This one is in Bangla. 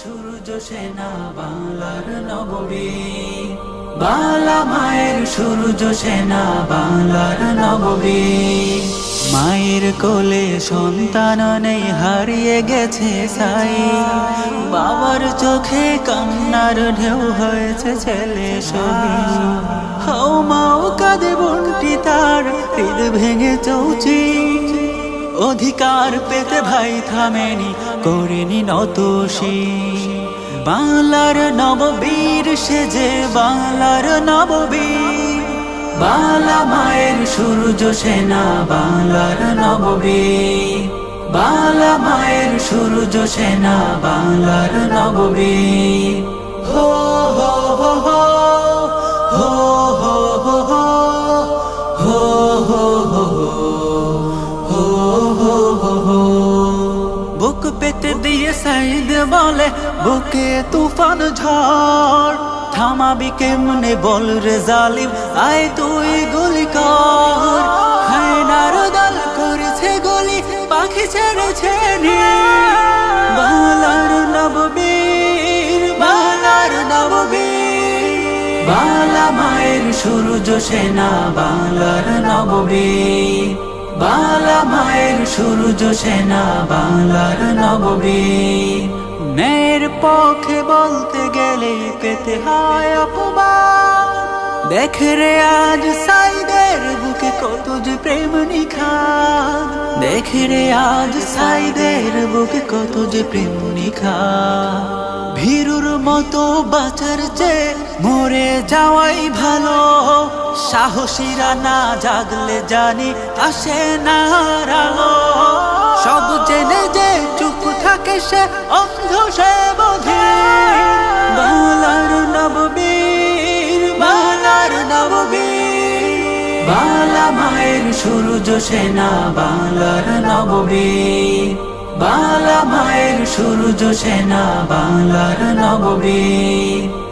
সূর্য সেনা, বাংলার নববী বালা মায়ের সূর্য সেনা, বাংলার নববী মায়ের কোলে সন্তান নেই, হারিয়ে গেছে সাই বাবার চোখে কান্নার ঢেউ হয়েছে ছেলে সবি হাও মাও কাঁদে বন্টি তার, হৃদ ভেঙে চৌচি। অধিকার পেতে ভাই থামেনি করেনি নতোষী বাংলার নববীর সেজে বাংলার নববীর বাংলা মায়ের সূর্য সেনা বাংলার নববীর বাংলা মায়ের সূর্য সেনা বাংলার নববীর হো হো হো হো হো হো হো হো হো হো বুক পেতে দিয়ে সাইদ বলে, বুকে তুফান ঝড়, থামাবি কেমনে বল রে জালিম? আয় তুই গুলি কর। হায়নার দল করেছে গুলি, পাখি ছেড়েছে বালার নববীর বালার নববীর। বালা মায়ের সূর্য সেনা, বাংলার নববীর। সূর্য সেনা বাংলার নববীর। মেয়ের পক্ষে বলতে গেলে পেতে হয় অপমান দেখ রে আজ সাইদের বুকে কত যে প্রেম নিখান দেখ রে আজ সাইদের বুকে কত যে প্রেম নিখান ভীরুর মতো বাঁচার চেয়ে মরে যাওয়াই ভালো। সাহসীরা না জাগলে জানি আসে না আলো সব জেনে যে চুপ থাকে সে অন্ধ সে বোধে। বাংলার নববীর বাংলার নববীর। বাংলা মায়ের সূর্য সেনা, বাংলার নববীর। বাংলা মায়ের সূর্য সেনা বাংলার নববীর।